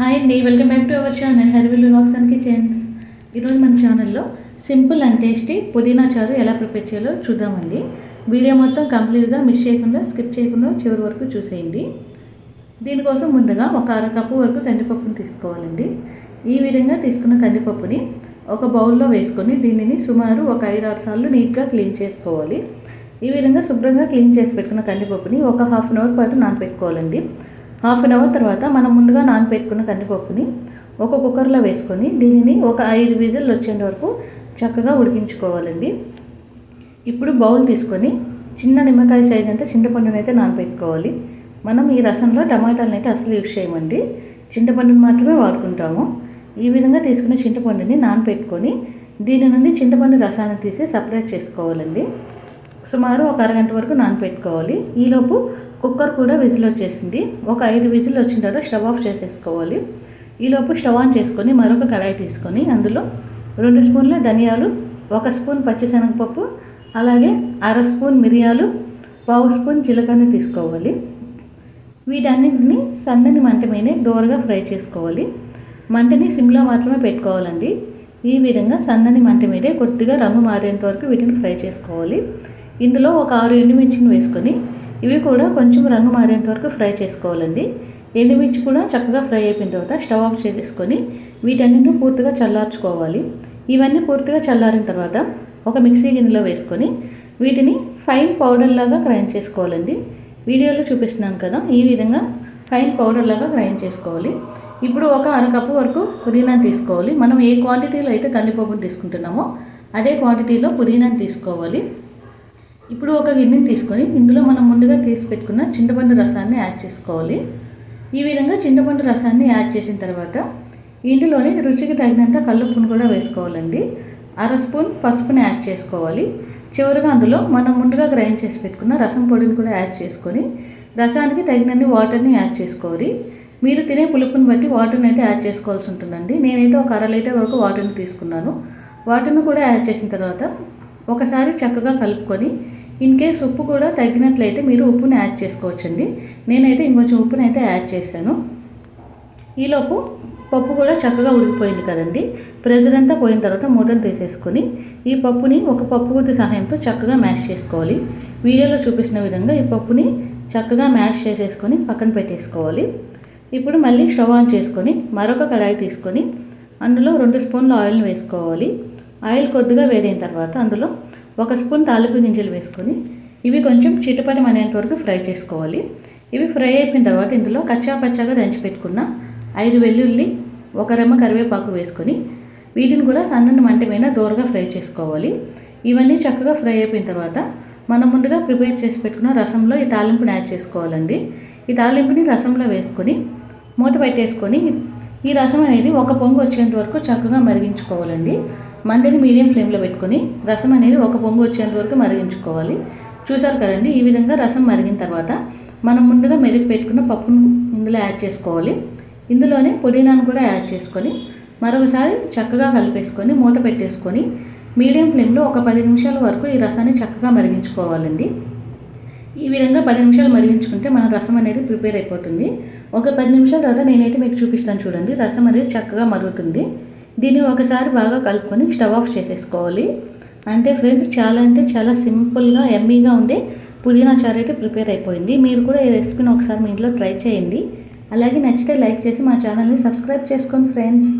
Hi అండి welcome back to our channel హెర్విల్ vlogs and kitchens ఈరోజు మన ఛానల్లో సింపుల్ అండ్ టేస్టీ పుదీనా చారు ఎలా ప్రిపేర్ చేయాలో చూద్దామండి వీడియో మొత్తం కంప్లీట్గా మిస్ చేయకుండా స్కిప్ చేయకుండా చివరి వరకు చూసేయండి. దీనికోసం ముందుగా ఒక అర కప్పు వరకు కందిపప్పుని తీసుకోవాలండి. ఈ విధంగా తీసుకున్న కందిపప్పుని ఒక బౌల్లో వేసుకొని దీనిని సుమారు ఒక ఐదు ఆరు సార్లు నీట్గా క్లీన్ చేసుకోవాలి. ఈ విధంగా శుభ్రంగా క్లీన్ చేసి పెట్టుకున్న కందిపప్పుని ఒక హాఫ్ అన్ అవర్ పాటు నానబెట్టుకోవాలండి హాఫ్ అన్ అవర్ తర్వాత మనం ముందుగా నానబెట్టుకున్న కందిపప్పుని ఒక కుక్కర్లో వేసుకొని దీనిని ఒక ఐదు విజిల్ వచ్చేంత వరకు చక్కగా ఉడికించుకోవాలండి. ఇప్పుడు బౌల్ తీసుకొని చిన్న నిమ్మకాయ సైజ్ అంతా చింతపండునైతే అయితే నానబెట్టుకోవాలి మనం ఈ రసంలో టమాటాలను అయితే అసలు యూజ్ చేయమండి. చింతపండుని మాత్రమే వాడుకుంటాము. ఈ విధంగా తీసుకున్న చింతపండుని నానబెట్టుకొని దీని నుండి చింతపండు రసాన్ని తీసి సపరేట్ చేసుకోవాలండి. సుమారు ఒక అరగంట వరకు నానబెట్టుకోవాలి ఈలోపు కుక్కర్ కూడా విజిల్ వచ్చేసింది. ఒక ఐదు విజిల్ వచ్చిన తర్వాత స్టవ్ ఆఫ్ చేసేసుకోవాలి. ఈలోపు స్టవ్ ఆన్ చేసుకొని మరొక కడాయి తీసుకొని అందులో రెండు స్పూన్ల ధనియాలు ఒక స్పూన్ పచ్చిశనగపప్పు అలాగే అర స్పూన్ మిరియాలు పావు స్పూన్ జీలకర్ర తీసుకోవాలి. వీటన్నింటిని సన్నని మంట మీదే దోరగా ఫ్రై చేసుకోవాలి. మంటని సిమ్లో మాత్రమే పెట్టుకోవాలండి. ఈ విధంగా సన్నని మంట మీదే కొద్దిగా రంగు మారేంత వరకు వీటిని ఫ్రై చేసుకోవాలి. ఇందులో ఒక ఆరు ఎండుమిర్చిని వేసుకొని ఇవి కూడా కొంచెం రంగు మారేంత వరకు ఫ్రై చేసుకోవాలండి. ఎండుమిర్చి కూడా చక్కగా ఫ్రై అయిపోయిన తర్వాత స్టవ్ ఆఫ్ చేసేసుకొని వీటన్నింటిని పూర్తిగా చల్లార్చుకోవాలి. ఇవన్నీ పూర్తిగా చల్లారిన తర్వాత ఒక మిక్సీ గిన్నెలో వేసుకొని వీటిని ఫైన్ పౌడర్ లాగా గ్రైండ్ చేసుకోవాలండి. వీడియోలో చూపిస్తున్నాను కదా ఈ విధంగా ఫైన్ పౌడర్ లాగా గ్రైండ్ చేసుకోవాలి. ఇప్పుడు ఒక అరకప్పు వరకు పుదీనా తీసుకోవాలి. మనం ఏ క్వాంటిటీలో అయితే కందిపప్పును తీసుకుంటున్నామో అదే క్వాంటిటీలో పుదీనాని తీసుకోవాలి. ఇప్పుడు ఒక గిన్నెని తీసుకొని ఇందులో మనం ముందుగా తీసి పెట్టుకున్న చింతపండు రసాన్ని యాడ్ చేసుకోవాలి. ఈ విధంగా చింతపండు రసాన్ని యాడ్ చేసిన తర్వాత ఇందులోనే రుచికి తగినంత కల్లుప్పును కూడా వేసుకోవాలండి. అర స్పూన్ పసుపుని యాడ్ చేసుకోవాలి. చివరిగా అందులో మనం ముందుగా గ్రైండ్ చేసి పెట్టుకున్న రసం పొడిని కూడా యాడ్ చేసుకొని రసానికి తగినన్ని వాటర్ని యాడ్ చేసుకోవాలి. మీరు తినే పులుపుని బట్టి వాటర్ని అయితే యాడ్ చేసుకోవాల్సి ఉంటుందండి. నేనైతే ఒక అర లీటర్ వరకు వాటర్ని తీసుకున్నాను. వాటర్ని కూడా యాడ్ చేసిన తర్వాత ఒకసారి చక్కగా కలుపుకొని ఇన్ కేస్ ఉప్పు కూడా తగ్గినట్లయితే మీరు ఉప్పుని యాడ్ చేసుకోవచ్చండి. నేనైతే ఇంకొంచెం ఉప్పుని అయితే యాడ్ చేశాను. ఈలోపు పప్పు కూడా చక్కగా ఉడికిపోయింది కదండి. ప్రెజర్ అంతా పోయిన తర్వాత మూతను తీసేసుకొని ఈ పప్పుని ఒక పప్పు గుత్తి సహాయంతో చక్కగా మ్యాష్ చేసుకోవాలి. వీడియోలో చూపిస్తున్న విధంగా ఈ పప్పుని చక్కగా మ్యాష్ చేసేసుకొని పక్కన పెట్టేసుకోవాలి. ఇప్పుడు మళ్ళీ స్టవ్ ఆన్ చేసుకొని మరొక కడాయి తీసుకొని అందులో రెండు స్పూన్ల ఆయిల్ని వేసుకోవాలి. ఆయిల్ కొద్దిగా వేడైన తర్వాత అందులో ఒక స్పూన్ తాలింపు గింజలు వేసుకొని ఇవి కొంచెం చిటపటం అనేంత వరకు ఫ్రై చేసుకోవాలి. ఇవి ఫ్రై అయిపోయిన తర్వాత ఇందులో కచ్చా పచ్చాగా దంచి పెట్టుకున్న ఐదు వెల్లుల్లి ఒక రెమ్మ కరివేపాకు వేసుకొని వీటిని కూడా సన్నని మంట మీద దూరగా ఫ్రై చేసుకోవాలి. ఇవన్నీ చక్కగా ఫ్రై అయిపోయిన తర్వాత మనం ముందుగా ప్రిపేర్ చేసి పెట్టుకున్న రసంలో ఈ తాలింపుని యాడ్ చేసుకోవాలండి. ఈ తాలింపుని రసంలో వేసుకొని మూత పెట్టేసుకొని ఈ రసం అనేది ఒక పొంగు వచ్చేంత వరకు చక్కగా మరిగించుకోవాలండి. మందిని మీడియం ఫ్లేమ్లో పెట్టుకొని రసం అనేది ఒక పొంగు వచ్చేంత వరకు మరిగించుకోవాలి. చూసారు కదండి ఈ విధంగా రసం మరిగిన తర్వాత మనం ముందుగా మెరిగి పెట్టుకున్న పప్పును ఇందులో యాడ్ చేసుకోవాలి. ఇందులోనే పుదీనాను కూడా యాడ్ చేసుకొని మరొకసారి చక్కగా కలిపేసుకొని మూత పెట్టేసుకొని మీడియం ఫ్లేమ్లో ఒక పది నిమిషాల వరకు ఈ రసాన్ని చక్కగా మరిగించుకోవాలండి. ఈ విధంగా పది నిమిషాలు మరిగించుకుంటే మన రసం అనేది ప్రిపేర్ అయిపోతుంది. ఒక పది నిమిషాల తర్వాత నేనైతే మీకు చూపిస్తాను చూడండి రసం అనేది చక్కగా మరుగుతుంది. దీన్ని ఒకసారి బాగా కలుపుకొని స్టవ్ ఆఫ్ చేసేసుకోవాలి. అంతే ఫ్రెండ్స్ చాలా అంటే చాలా సింపుల్గా ఎమ్మీగా ఉండే పుదీనా చారు అయితే ప్రిపేర్ అయిపోయింది. మీరు కూడా ఈ రెసిపీని ఒకసారి మీ ఇంట్లో ట్రై చేయండి. అలాగే నచ్చితే లైక్ చేసి మా ఛానల్ని సబ్స్క్రైబ్ చేసుకోండి ఫ్రెండ్స్.